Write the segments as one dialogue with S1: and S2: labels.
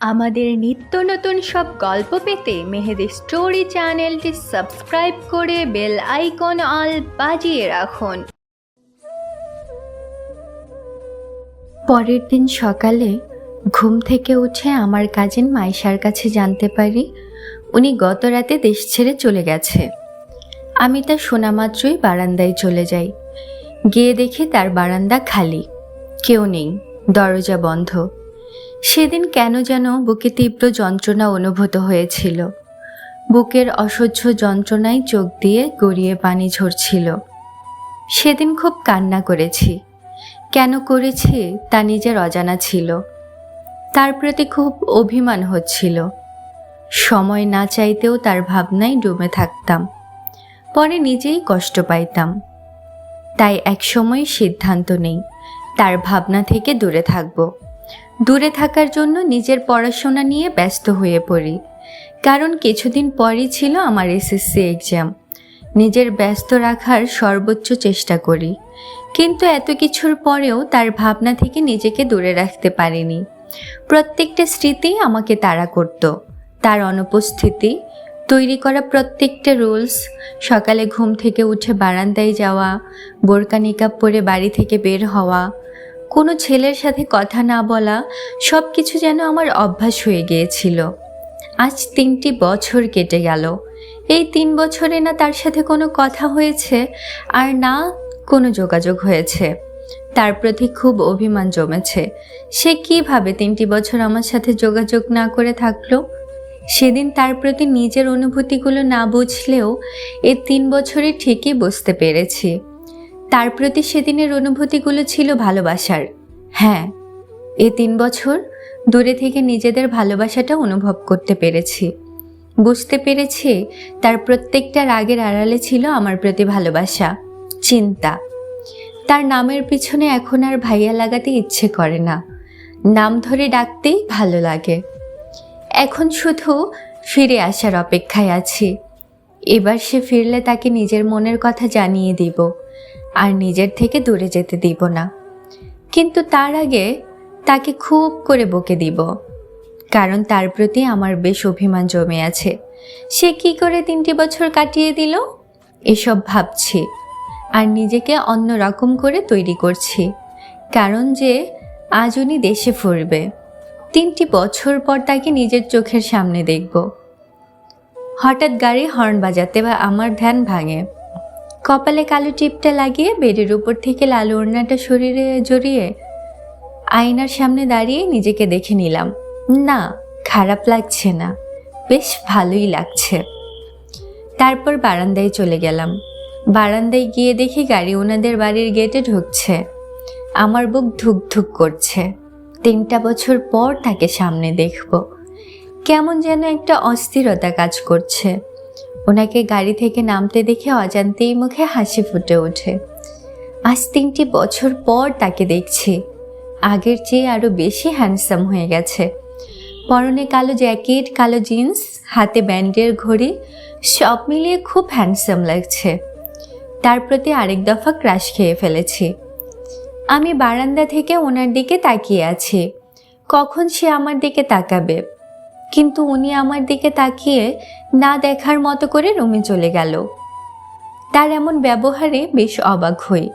S1: আমাদের নিত্য নতুন সব গল্প পেতে মেহেদি স্টোরি চ্যানেলটি সাবস্ক্রাইব করে বেল আইকন অল বাজিয়ে রাখুন। পরের দিন সকালে ঘুম থেকে উঠে আমার কাজিন মাইশার কাছে জানতে পারি উনি গত রাতে দেশ ছেড়ে চলে গেছে। আমি তা শোনা মাত্রই বারান্দায় চলে যাই। গিয়ে দেখি তার বারান্দা খালি। কেউ নেই। দরজা বন্ধ। সেদিন কেন যেন বুকে তীব্র যন্ত্রণা অনুভূত হয়েছিল। বুকের অসহ্য যন্ত্রণায় চোখ দিয়ে গড়িয়ে পানি ঝরছিল। সেদিন খুব কান্না করেছি। কেন করেছি তা নিজের অজানা ছিল। তার প্রতি খুব অভিমান হচ্ছিল। সময় না চাইতেও তার ভাবনায় ডুবে থাকতাম। পরে নিজেই কষ্ট পাইতাম। তাই একসময় সিদ্ধান্ত নেই। তার ভাবনা থেকে দূরে থাকব। দূরে থাকার জন্য নিজের পড়াশোনা নিয়ে ব্যস্ত হয়ে পড়ি। কারণ কিছুদিন পরই ছিল আমার এসএসসি এক্সাম নিজের ব্যস্ত রাখার সর্বোচ্চ চেষ্টা করি। কিন্তু এত কিছুর পরেও তার ভাবনা থেকে নিজেকে দূরে রাখতে পারিনি। প্রত্যেকটা স্মৃতি আমাকে তাড়া করত। তার অনুপস্থিতি, তৈরি করা প্রত্যেকটা রুলস, সকালে ঘুম থেকে উঠে বারান্দায় যাওয়া, বোরকা নিকাব পরে বাড়ি থেকে বের হওয়া কোনো ছেলের সাথে কথা না বলা সব কিছু যেন আমার অভ্যাস হয়ে গিয়েছিল। আজ তিনটি বছর কেটে গেল। এই তিন বছরে না তার সাথে কোনো কথা হয়েছে আর না কোনো যোগাযোগ হয়েছে। তার প্রতি খুব অভিমান জমেছে। সে কীভাবে তিনটি বছর আমার সাথে যোগাযোগ না করে থাকল? সেদিন তার প্রতি নিজের অনুভূতিগুলো না বুঝলেও এই তিন বছরে ঠিকই বুঝতে পেরেছি। তার প্রতি সেদিনের অনুভূতিগুলো ছিল ভালোবাসার। হ্যাঁ এ তিন বছর দূরে থেকে নিজেদের ভালোবাসাটা অনুভব করতে পেরেছি। বুঝতে পেরেছি তার প্রত্যেকটা রাগের আড়ালে ছিল আমার প্রতি ভালোবাসা, চিন্তা। তার নামের পিছনে এখন আর ভাইয়া লাগাতে ইচ্ছে করে না। নাম ধরে ডাকতেই ভালো লাগে। এখন শুধু ফিরে আসার অপেক্ষায় আছি। এবার সে ফিরলে তাকে নিজের মনের কথা জানিয়ে দিব। আর নিজের থেকে দূরে যেতে দিব না। কিন্তু তার আগে তাকে খুব করে বকে দিব। কারণ তার প্রতি আমার বেশ অভিমান জমে আছে। সে কি করে তিনটি বছর কাটিয়ে দিল? এসব ভাবছি আর নিজেকে অন্য রকম করে তৈরি করছি। কারণ যে আজ উনি দেশে ফিরবে। তিনটি বছর পর তাকে নিজের চোখের সামনে দেখব। হঠাৎ গাড়ি হর্ন বাজাতে বা আমার ধ্যান ভাঙে। কপালে কালো টিপটা লাগিয়ে বেডের উপর থেকে লাল ওড়নাটা শরীরে জড়িয়ে আয়নার সামনে দাঁড়িয়ে নিজেকে দেখে নিলাম। না, খারাপ লাগছে না। বেশ ভালোই লাগছে। তারপর বারান্দায় চলে গেলাম। বারান্দায় গিয়ে দেখি গাড়ি ওনাদের বাড়ির গেটে ঢুকছে। আমার বুক ধুক ধুক করছে। তিনটা বছর পর তাকে সামনে দেখব। কেমন যেন একটা অস্থিরতা কাজ করছে। ওনাকে গাড়ি থেকে নামতে দেখে অজান্তেই মুখে হাসি ফুটে ওঠে। আজ তিনটি বছর পর তাকে দেখছি। আগের চেয়ে আরও বেশি হ্যান্ডসাম হয়ে গেছে। পরনে কালো জ্যাকেট, কালো জিন্স হাতে ব্যান্ডের ঘড়ি, সব মিলিয়ে খুব হ্যান্ডসাম লাগছে। তার প্রতি আরেক দফা ক্রাশ খেয়ে ফেলেছি। আমি বারান্দা থেকে ওনার দিকে তাকিয়ে আছি। কখন সে আমার দিকে তাকাবে? কিন্তু উনি আমার দিকে তাকিয়ে না দেখার মতো করে রুমে চলে গেল। তার এমন ব্যবহারে বেশ অবাক হই।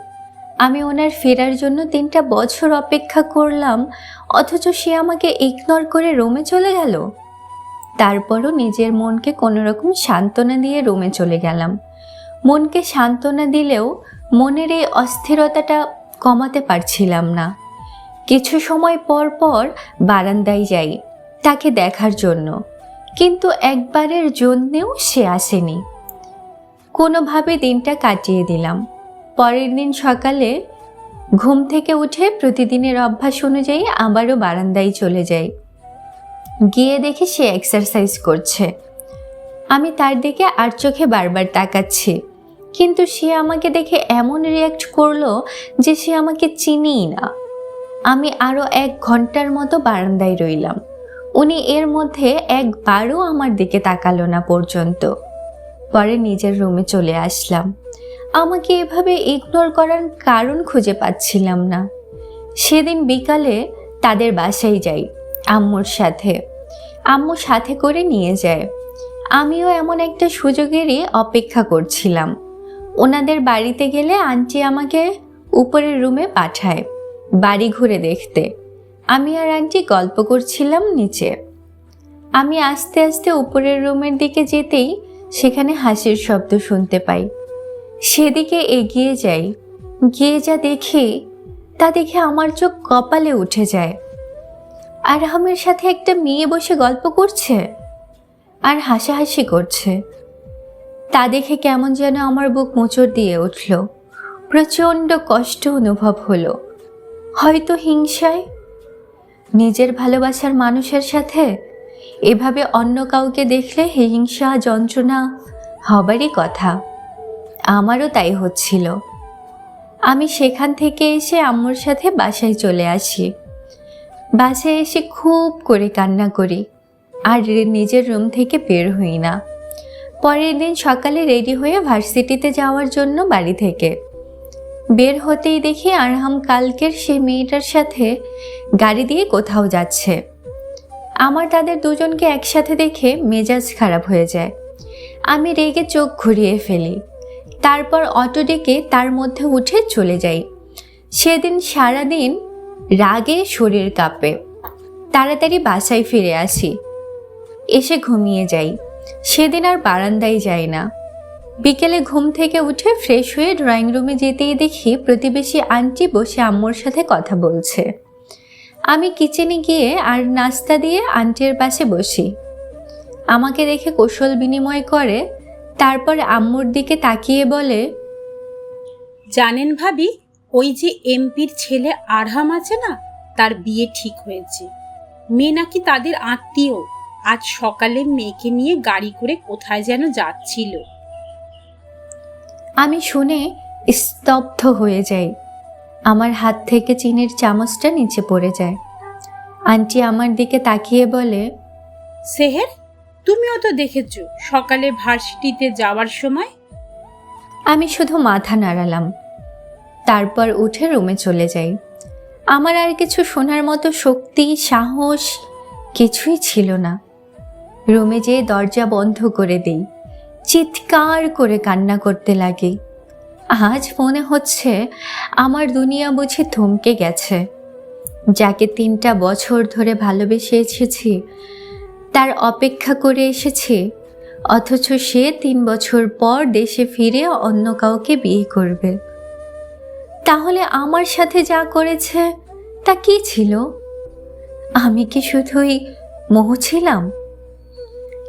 S1: আমি ওনার ফেরার জন্য তিনটা বছর অপেক্ষা করলাম, অথচ সে আমাকে ইগনোর করে রুমে চলে গেল। তারপরও নিজের মনকে কোনো রকম সান্ত্বনা দিয়ে রুমে চলে গেলাম। মনকে সান্ত্বনা দিলেও মনের এই অস্থিরতাটা কমাতে পারছিলাম না। কিছু সময় পর পর বারান্দায় যাই। তাকে দেখার জন্য, কিন্তু একবারের জন্যেও সে আসেনি। কোনোভাবে দিনটা কাটিয়ে দিলাম। পরের দিন সকালে ঘুম থেকে উঠে প্রতিদিনের অভ্যাস অনুযায়ী আবারও বারান্দায় চলে যাই। গিয়ে দেখি সে এক্সারসাইজ করছে। আমি তার দিকে আর চোখে বারবার তাকাচ্ছি, কিন্তু সে আমাকে দেখে এমন রিয়াক্ট করল যে সে আমাকে চিনিই না। আমি আরও এক ঘণ্টার মতো বারান্দায় রইলাম। উনি এর মধ্যে একবারও আমার দিকে তাকালো না পর্যন্ত। পরে নিজের রুমে চলে আসলাম। আমাকে এভাবে ইগনোর করার কারণ খুঁজে পাচ্ছিলাম না। সেদিন বিকালে তাদের বাসায় যাই, আম্মুর সাথে। আম্মু সাথে করে নিয়ে যায়। আমিও এমন একটা সুযোগেরই অপেক্ষা করছিলাম। ওনাদের বাড়িতে গেলে আন্টি আমাকে উপরের রুমে পাঠায়, বাড়ি ঘুরে দেখতে। আমি আর আন্টি গল্প করছিলাম নিচে। আমি আস্তে আস্তে উপরের রুমের দিকে যেতেই সেখানে হাসির শব্দ শুনতে পাই। সেদিকে এগিয়ে যাই। গিয়ে যা দেখি, তা দেখে আমার চোখ কপালে উঠে যায়। আরহামের সাথে একটা মেয়ে বসে গল্প করছে আর হাসাহাসি করছে। তা দেখে কেমন যেন আমার বুক মোচড় দিয়ে উঠল। প্রচণ্ড কষ্ট অনুভব হলো। হয়তো হিংসায় নিজের ভালোবাসার মানুষের সাথে? এভাবে অন্য কাউকে দেখলে হিংসা, যন্ত্রণা হবারই কথা। আমারও তাই হচ্ছিল। আমি সেখান থেকে এসে আম্মুর সাথে বাসায় চলে আসি। বাসায় এসে খুব করে কান্না করি। আর নিজের রুম থেকে বের হই না। পরের দিন সকালে রেডি হয়ে ভার্সিটিতে যাওয়ার জন্য বাড়ি থেকে বের হতেই দেখি আরহাম কালকের সেই মেয়েটার সাথে গাড়ি দিয়ে কোথাও যাচ্ছে। আমার তাদের দুজনকে একসাথে দেখে মেজাজ খারাপ হয়ে যায়। আমি রেগে চোখ ঘুরিয়ে ফেলি। তারপর অটো ডেকে তার মধ্যে উঠে চলে যাই। সেদিন সারাদিন রাগে শরীর কাঁপে। তাড়াতাড়ি বাসায় ফিরে আসি। এসে ঘুমিয়ে যাই। সেদিন আর বারান্দায় যাই না। বিকেলে ঘুম থেকে উঠে ফ্রেশ হয়ে ড্রয়িং রুমে যেতেই দেখি প্রতিবেশী আন্টি বসে আম্মুর সাথে কথা বলছে। আমি কিচেনে গিয়ে আর নাস্তা দিয়ে আন্টির পাশে বসি। আমাকে দেখে কৌশল বিনিময় করে, তারপর আম্মুর দিকে তাকিয়ে বলে,
S2: জানেন ভাবি, ওই যে এমপির ছেলে আরহাম আছে না, তার বিয়ে ঠিক হয়েছে। মেয়ে নাকি তাদের আত্মীয়। আজ সকালে মেয়েকে নিয়ে গাড়ি করে কোথায় যেন যাচ্ছিল।
S1: আমি শুনে স্তব্ধ হয়ে যাই। আমার হাত থেকে চিনির চামচটা নিচে পড়ে যায়। আন্টি আমার দিকে তাকিয়ে বলে
S2: সেহের তুমিও তো দেখেছ সকালে ভার্সিটিতে যাওয়ার সময়?
S1: আমি শুধু মাথা নাড়ালাম। তারপর উঠে রুমে চলে যাই। আমার আর কিছু শোনার মতো শক্তি সাহস কিছুই ছিল না। রুমে যেয়ে দরজা বন্ধ করে দেই। চিৎকার করে কান্না করতে লাগে। আজ মনে হচ্ছে আমার দুনিয়া বুঝি থমকে গেছে। যাকে তিনটা বছর ধরে ভালোবেসে এসেছি, তার অপেক্ষা করে এসেছি, অথচ সে তিন বছর পর দেশে ফিরে অন্য কাউকে বিয়ে করবে। তাহলে আমার সাথে যা করেছে, তা কি ছিল? আমি কি শুধুই মোহ ছিলাম?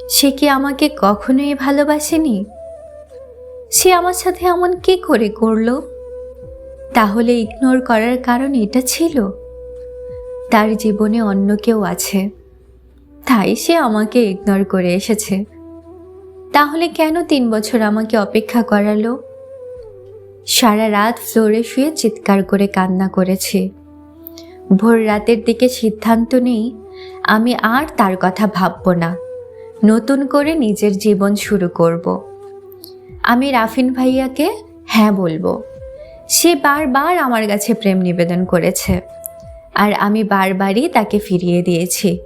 S1: সে কি আমাকে কখনোই ভালোবাসেনি? সে আমার সাথে এমন কি করে করল? তাহলে ইগনোর করার কারণ এটা ছিল। তার জীবনে অন্য কেউ আছে। তাই সে আমাকে ইগনোর করে এসেছে। তাহলে কেন তিন বছর আমাকে অপেক্ষা করালো? সারা রাত ফ্লোরে শুয়ে চিৎকার করে কান্না করেছি। ভোর রাতের দিকে সিদ্ধান্ত নেই, আমি আর তার কথা ভাববো না। নতুন করে নিজের জীবন শুরু করব। আমি রাফিন ভাইয়াকে হ্যাঁ বলব। সে বারবার আমার কাছে প্রেম নিবেদন করেছে। আর আমি বারবারই তাকে ফিরিয়ে দিয়েছি।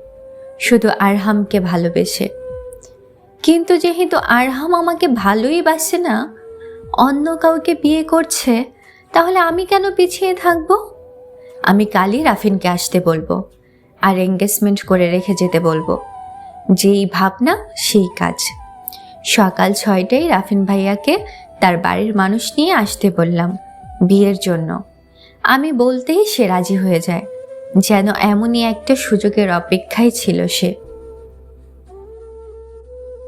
S1: শুধু আরহামকে ভালোবেসে। কিন্তু যেহেতু আরহাম আমাকে ভালোই বাসে না, অন্য কাউকে বিয়ে করছে, তাহলে আমি কেন পিছিয়ে থাকব? আমি কালই রাফিনকে আসতে বলব। আর এঙ্গেজমেন্ট করে রেখে যেতে বলব। যেই ভাবনা, সেই কাজ। সকাল ছয়টায় রাফিন ভাইয়াকে তার বাড়ির মানুষ নিয়ে আসতে বললাম, বিয়ের জন্য। আমি বলতেই সে রাজি হয়ে যায়, যেন এমনই একটা সুযোগের অপেক্ষায় ছিল সে।